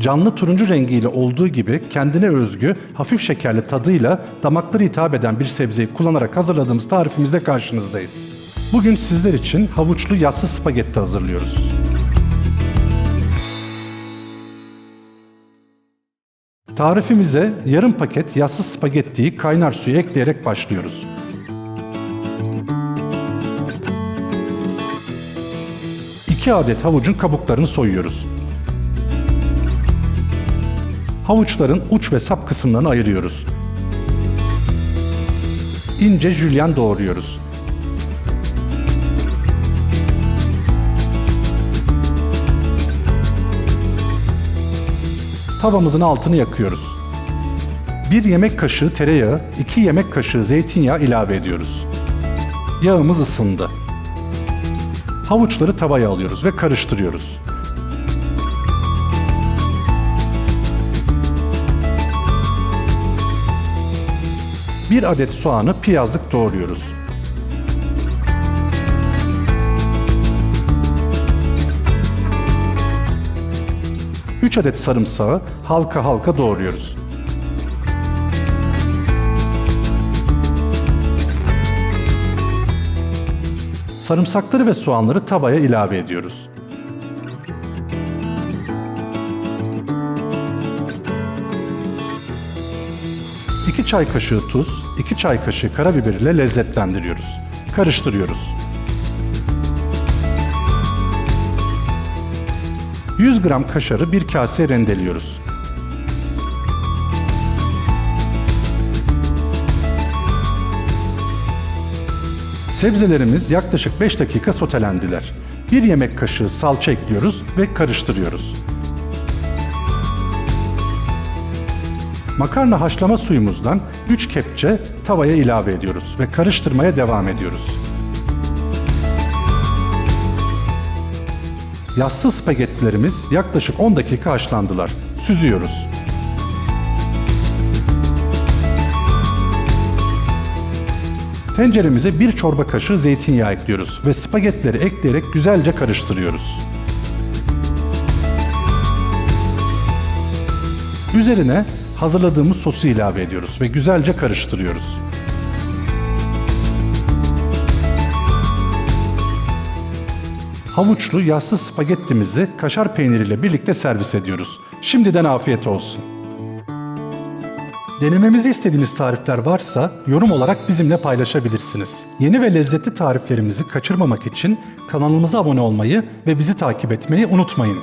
canlı turuncu rengiyle olduğu gibi kendine özgü hafif şekerli tadıyla damakları hitap eden bir sebzeyi kullanarak hazırladığımız tarifimizde karşınızdayız. Bugün sizler için havuçlu yassı spagetti hazırlıyoruz. Tarifimize yarım paket yassı spagettiyi kaynar suya ekleyerek başlıyoruz. İki adet havucun kabuklarını soyuyoruz. Havuçların uç ve sap kısımlarını ayırıyoruz. İnce jülyen doğruyoruz. Tavamızın altını yakıyoruz. Bir yemek kaşığı tereyağı, iki yemek kaşığı zeytinyağı ilave ediyoruz. Yağımız ısındı. Havuçları tavaya alıyoruz ve karıştırıyoruz. Bir adet soğanı piyazlık doğruyoruz. Üç adet sarımsağı halka halka doğruyoruz. Sarımsakları ve soğanları tavaya ilave ediyoruz. İki çay kaşığı tuz, iki çay kaşığı karabiber ile lezzetlendiriyoruz. Karıştırıyoruz. 100 gram kaşarı bir kaseye rendeliyoruz. Sebzelerimiz yaklaşık 5 dakika sotelendiler. Bir yemek kaşığı salça ekliyoruz ve karıştırıyoruz. Makarna haşlama suyumuzdan 3 kepçe tavaya ilave ediyoruz ve karıştırmaya devam ediyoruz. Yassı spagettilerimiz yaklaşık 10 dakika haşlandılar. Süzüyoruz. Tenceremize bir çorba kaşığı zeytinyağı ekliyoruz ve spagettileri ekleyerek güzelce karıştırıyoruz. Üzerine hazırladığımız sosu ilave ediyoruz ve güzelce karıştırıyoruz. Havuçlu yassı spagettimizi kaşar peyniriyle birlikte servis ediyoruz. Şimdiden afiyet olsun. Denememizi istediğiniz tarifler varsa yorum olarak bizimle paylaşabilirsiniz. Yeni ve lezzetli tariflerimizi kaçırmamak için kanalımıza abone olmayı ve bizi takip etmeyi unutmayın.